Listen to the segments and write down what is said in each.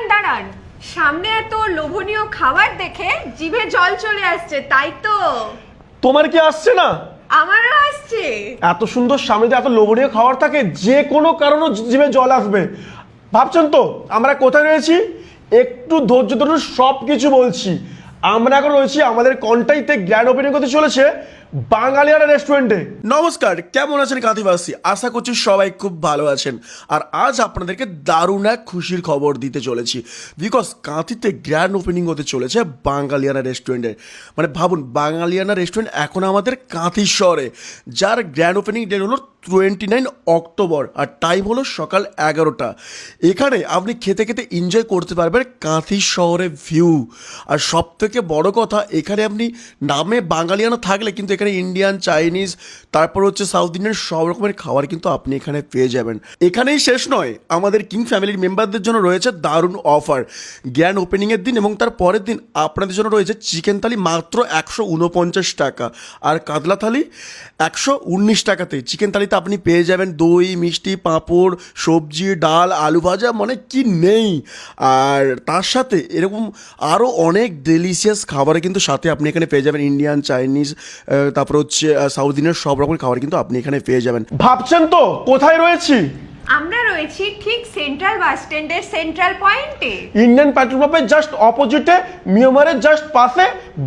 দাঁড়ান দাঁড়ান। সামনে এত লোভনীয় খাবার দেখে জিভে জল চলে আসছে তাই তো। তোমার কি আসছে না? আমারও আসছে। এত সুন্দর সামনে দিয়ে এত লোভনীয় খাবার থাকে যে কোনো কারণে জিভে জল আসবে। ভাবছেন তো আমরা কোথায় রয়েছি? একটু ধৈর্য ধরুন সব কিছু বলছি। আমরা এখন রয়েছি আমাদের কন্টাইতে গ্র্যান্ড ওপেনিং করতে চলেছে। বাঙালিয়ানা রেস্টুরেন্টে নমস্কার, কেমন আছেন কাঁথিবাসী আশা করছি সবাই খুব ভালো আছেন। আর আজ আপনাদেরকে দারুণ এক খুশির খবর দিতে চলেছি। বিকজ কাঁথিতে গ্র্যান্ড ওপেনিং হতে চলেছে বাঙালিয়ানা রেস্টুরেন্টের মানে ভাবুন, বাঙালিয়ানা রেস্টুরেন্ট এখন আমাদের কাঁথি শহরে। যার গ্র্যান্ড ওপেনিং ডেট হলো টোয়েন্টি নাইন অক্টোবর, আর টাইম হলো সকাল এগারোটা। এখানে আপনি খেতে খেতে এনজয় করতে পারবেন কাঁথি শহরের ভিউ আর সব থেকে বড় কথা, এখানে আপনি নামে বাঙালিয়ানা থাকলে কিন্তু এখানে ইন্ডিয়ান চাইনিজ তারপর হচ্ছে সাউথ ইন্ডিয়ান সব রকমের খাবার কিন্তু আপনি এখানে পেয়ে যাবেন। এখানেই শেষ নয়, আমাদের কিং ফ্যামিলির মেম্বারদের জন্য রয়েছে দারুণ অফার গ্র্যান্ড ওপেনিংয়ের দিন এবং তার পরের দিন আপনাদের জন্য রয়েছে চিকেন থালি মাত্র একশো উনপঞ্চাশ টাকা আর কাতলা থালি একশো উনিশ টাকাতে। চিকেন থালিতে আপনি পেয়ে যাবেন দই, মিষ্টি, পাঁপড়, সবজি, ডাল, আলু ভাজা মানে কি নেই। আর তার সাথে এরকম আরও অনেক ডেলিশিয়াস খাবারে কিন্তু সাথে আপনি এখানে পেয়ে যাবেন ইন্ডিয়ান চাইনিজ তারপর হচ্ছে সাউথ ইন্ডিয়ান সব রকম খাবার কিন্তু আপনি এখানে পেয়ে যাবেন। ভাবছেন তো কোথায় রয়েছি? আমরা রয়েছি ঠিক সেন্ট্রাল বাস স্ট্যান্ডের সেন্ট্রাল পয়েন্টে ইন্ডিয়ান পেট্রোল পাম্পের জাস্ট অপোজিটে মিয়ামারের জাস্ট পাশে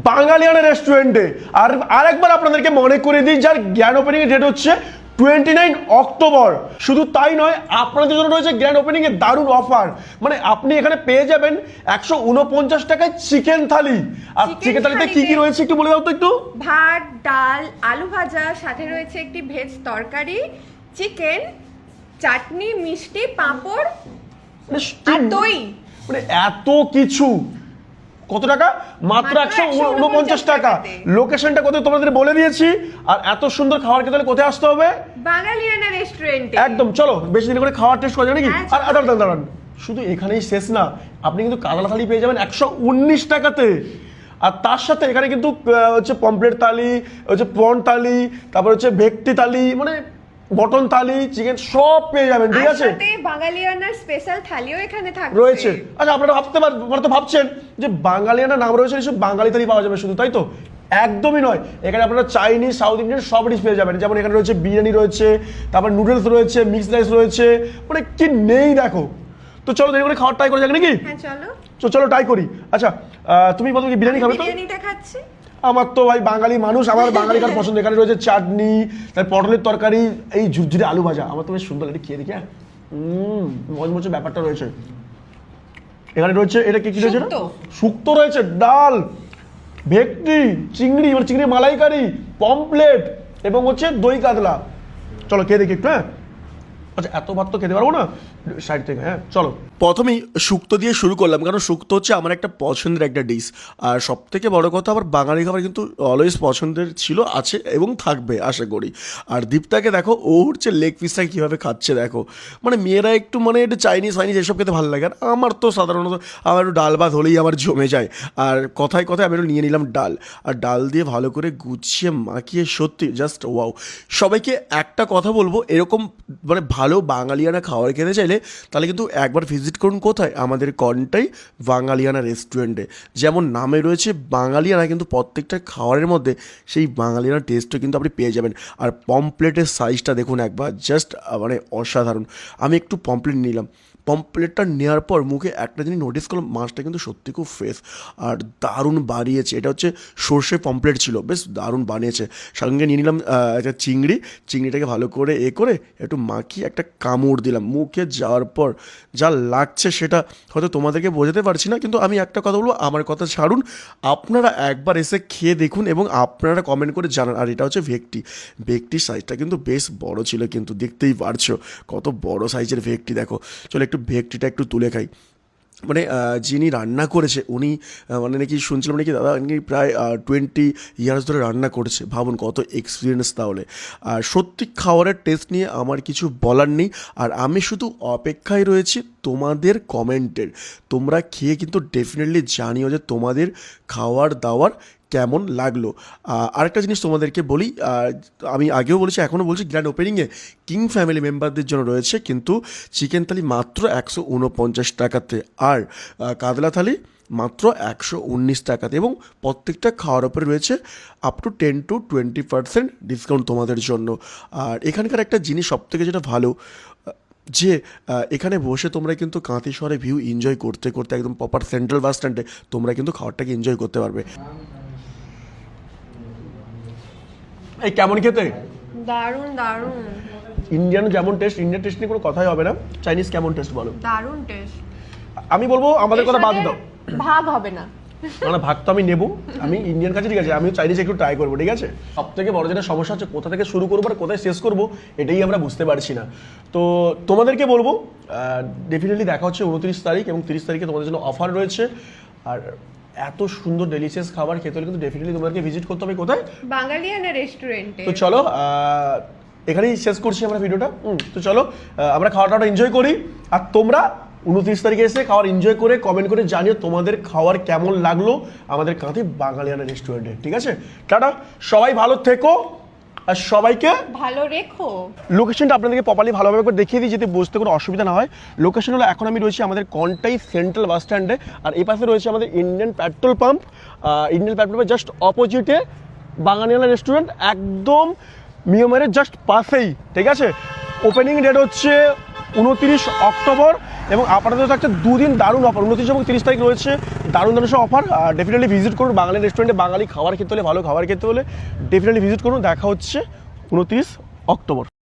বাঙালিয়ানা রেস্টুরেন্টে আর আরেকবার আপনাদেরকে মনে করে দিই যার জ্ঞান ওপেনিং ডেট হচ্ছে টোয়েন্টি নাইন অক্টোবর শুধু তাই নয় আপনাদের জন্য রয়েছে গ্র্যান্ড ওপেনিং এর দারুণ অফার মানে আপনি এখানে পেয়ে যাবেন একশো উনপঞ্চাশ টাকায় চিকেন থালি আর চিকেন থালিতে কি কি রয়েছে একটু বলে দাও তো একটু। ভাত ডাল আলু ভাজা সাথে রয়েছে একটি ভেজ তরকারি চিকেন চাটনি মিষ্টি পাঁপড় মানে আর দই। মানে এত কিছু। কত টাকা? মাত্র একশো উনপঞ্চাশ টাকা। লোকেশনটা কোথায় তোমাদের বলে দিয়েছি। আর এত সুন্দর খাবার খেতে হলে কোথায় আসতে হবে? বাঙালিয়ানা রেস্টুরেন্টে একদম চলো বেশি দিন করে খাওয়ার টেস্ট করা যাবে নাকি? হ্যাঁ, আর। দাঁড়ান দাঁড়ান শুধু এখানেই শেষ না আপনি কিন্তু কাতলা থালি পেয়ে যাবেন একশো উনিশ টাকাতে। আর তার সাথে এখানে কিন্তু হচ্ছে পমপ্লেট তালি হচ্ছে প্রন তালি তারপর হচ্ছে ভেটকি তালি মানে বটন থালি চিকেন সব পেয়ে যাবেন ঠিক আছে? বাঙালিয়ানার স্পেশাল থালিও এখানে থাকবে। রয়েছে। আচ্ছা আপনারা ভাবতে পার আপনারা তো ভাবছেন যে বাঙালিয়ানা নাম রয়েছে নিশ্চয়ই বাঙালি থালি পাওয়া যাবে শুধু তাই তো? একদমই নয়। এখানে আপনারা চাইনিজ সাউথ ইন্ডিয়ান সব ডিশ পেয়ে যাবেন। যেমন এখানে রয়েছে বিরিয়ানি রয়েছে তারপর নুডলস রয়েছে মিক্সড রাইস রয়েছে মানে কি নেই দেখো। তো চলো দেরি করে খাওয়ার ট্রাই করে যাক নাকি? হ্যাঁ চলো। তো চলো ট্রাই করি। আচ্ছা আহ, তুমি বলো কি বিরিয়ানি খাবে তো? বিরিয়ানিটা খাচ্ছি? আমার তো ভাই বাঙালি মানুষ আমার বাঙালি কার পছন্দ? এখানে রয়েছে চাটনি তার পটলের তরকারি এই ঝুরঝুরে আলু ভাজা। আমার তো বেশ সুন্দর লাগে খেয়ে দেখি হ্যাঁ? মজমজে ব্যাপারটা রয়েছে। এখানে রয়েছে এটা কি কি রয়েছে? শুক্তো। রয়েছে ডাল ভেটকি চিংড়ি মানে চিংড়ি মালাইকারি পমপ্লেট এবং হচ্ছে দই কাতলা। চলো খেয়ে দেখি একটু হ্যাঁ? আচ্ছা এত ভাত তো খেতে পারব না। সাইড থেকে হ্যাঁ চলো। প্রথমেই শুক্তো দিয়ে শুরু করলাম, কারণ শুক্তো হচ্ছে আমার একটা পছন্দের একটা ডিশ আর সব থেকে বড় কথা আবার বাঙালি খাবার কিন্তু অলওয়েজ পছন্দের ছিল, আছে এবং থাকবে, আশা করি। আর দীপটাকে দেখো, ও হচ্ছে লেগ পিসটা কীভাবে খাচ্ছে, দেখো। মানে মেয়েরা একটু মানে একটু চাইনিজ ফাইনিজ এসব খেতে ভালো লাগে আর আমার তো সাধারণত, আমার একটু ডাল ভাত হলেই আমার জমে যায়। আর কথায় কথায় আমি একটু নিয়ে নিলাম ডাল। আর ডাল দিয়ে ভালো করে গুছিয়ে, মাখিয়ে, সত্যি জাস্ট ওয়াও সবাইকে একটা কথা বলব, এরকম মানে ভালো বাঙালিয়ানা খাবার খেতে চাইলে তাহলে কিন্তু একবার ভিজিট করুন কোথায়? আমাদের কনটাই বাঙালিয়ানা রেস্টুরেন্টে যেমন নামে রয়েছে বাঙালিয়ানা, কিন্তু প্রত্যেকটা খাবারের মধ্যে সেই বাঙালিয়ানা টেস্টও কিন্তু আপনি পেয়ে যাবেন। আর পমপ্লেটের সাইজটা দেখুন একবার জাস্ট মানে অসাধারণ। আমি একটু পমপ্লেট নিলাম। পমপ্লেটটা নেওয়ার পর মুখে একটা জিনিস নোটিস করলাম, মাছটা কিন্তু সত্যি খুব ফ্রেশ আর দারুণ বানিয়েছে। এটা হচ্ছে সর্ষে পমপ্লেট ছিল, বেশ দারুণ বানিয়েছে। সঙ্গে নিয়ে নিলাম একটা চিংড়ি। চিংড়িটাকে ভালো করে এ করে একটু মাখিয়ে একটা কামড় দিলাম। মুখে যাওয়ার পর যা লাগছে সেটা হয়তো তোমাদেরকে বোঝাতে পারছি না, কিন্তু আমি একটা কথা বলব, আমার কথা ছাড়ুন। আপনারা একবার এসে খেয়ে দেখুন এবং আপনারা কমেন্ট করে জানান। আর এটা হচ্ছে ভেকটি। ভেকটির সাইজটা কিন্তু বেশ বড় ছিল, কিন্তু দেখতেই পারছ কত বড় সাইজের ভেকটি, দেখো। চলো একটু ভেকটিটা একটু তুলে খাই। মানে যিনি রান্না করেছে, উনি মানে নাকি শুনছিলাম নাকি দাদা নাকি প্রায় টোয়েন্টি ইয়ার্স ধরে রান্না করেছে। ভাবুন কত এক্সপিরিয়েন্স তাহলে। আর সত্যি খাওয়ারের টেস্ট নিয়ে আমার কিছু বলার নেই। আর আমি শুধু অপেক্ষায় রয়েছি তোমাদের কমেন্টের তোমরা খেয়ে কিন্তু ডেফিনেটলি জানিও যে তোমাদের খাওয়ার দাওয়ার কেমন লাগল? আরেকটা জিনিস তোমাদেরকে বলি আমি আগেও বলেছি, এখনও বলছি গ্র্যান্ড ওপেনিংয়ে কিং ফ্যামিলি মেম্বারদের জন্য রয়েছে কিন্তু চিকেন থালি মাত্র একশো উনপঞ্চাশ টাকাতে আর কাতলা থালি মাত্র একশো উনিশ টাকাতে এবং প্রত্যেকটা খাওয়ার ওপরে রয়েছে up to ten to twenty percent discount তোমাদের জন্য। আর এখানকার একটা জিনিস সবথেকে যেটা ভালো যে এখানে বসে তোমরা কিন্তু কাঁতি শহরে ভিউ এনজয় করতে করতে একদম প্রপার সেন্ট্রাল বাস স্ট্যান্ডে তোমরা কিন্তু খাওয়ারটাকে এনজয় করতে পারবে। এই কেমন খেতে? দারুণ দারুণ ইন্ডিয়ান যেমন টেস্ট ইন্ডিয়ান টেস্ট নিয়ে কোনো কথাই হবে না। চাইনিজ কেমন টেস্ট বলো? দারুণ টেস্ট আমি বলব আমাদের কথা বাদ দাও। ভাগ হবে না। মানে ভাগ তো আমি নেব। আমি ইন্ডিয়ান কাছে ঠিক আছে। আমি চাইনিজ একটু ট্রাই করব ঠিক আছে? সব থেকে বড় যেটা সমস্যা হচ্ছে কোথা থেকে শুরু করব আর কোথায় শেষ করব এটাই আমরা বুঝতে পারছি না। তো তোমাদেরকে বলব ডেফিনেটলি দেখা হচ্ছে উনত্রিশ তারিখ এবং তিরিশ তারিখে তোমাদের জন্য অফার রয়েছে। আর এত সুন্দর ডেলিশিয়াস খাবার খেতে হলে কিন্তু ডেফিনেটলি তোমাদেরকে ভিজিট করতে হবে। কোথায়? বাঙালিয়ানা রেস্টুরেন্টে তো চলো এখানেই শেষ করছি আমরা ভিডিওটা। তো চলো আমরা খাওয়া দাওয়াটা এনজয় করি। আর তোমরা উনত্রিশ তারিখে এসে খাওয়ার এনজয় করে কমেন্ট করে জানিও তোমাদের খাওয়ার কেমন লাগল আমাদের কাঁথি বাঙালিয়ানা রেস্টুরেন্টে ঠিক আছে? টাটা সবাই ভালো থেকো। আর সবাইকে ভালো রেখো। লোকেশনটা আপনাদেরকে প্রপারলি ভালোভাবে করে দেখিয়ে দিই যাতে বুঝতে কোনো অসুবিধা না হয়। লোকেশন হলো এখন আমি রয়েছি আমাদের কন্টাই সেন্ট্রাল বাস স্ট্যান্ডে আর এই পাশে রয়েছে আমাদের Indian petrol pump Indian petrol পাম্পের জাস্ট অপোজিটে বাঙালিয়ালা রেস্টুরেন্ট একদম মিয়মারের জাস্ট পাশেই ঠিক আছে? ওপেনিং ডেট হচ্ছে উনত্রিশ অক্টোবর এবং আপাতত থাকছে দুদিন দারুণ অফার উনত্রিশ এবং তিরিশ তারিখ রয়েছে দারুণ দারুণ সব অফার ডেফিনেটলি ভিজিট করুন বাঙালি রেস্টুরেন্টে বাঙালি খাবার খেতে হলে, ভালো খাবার খেতে হলে ডেফিনেটলি ভিজিট করুন। দেখা হচ্ছে উনত্রিশ অক্টোবর।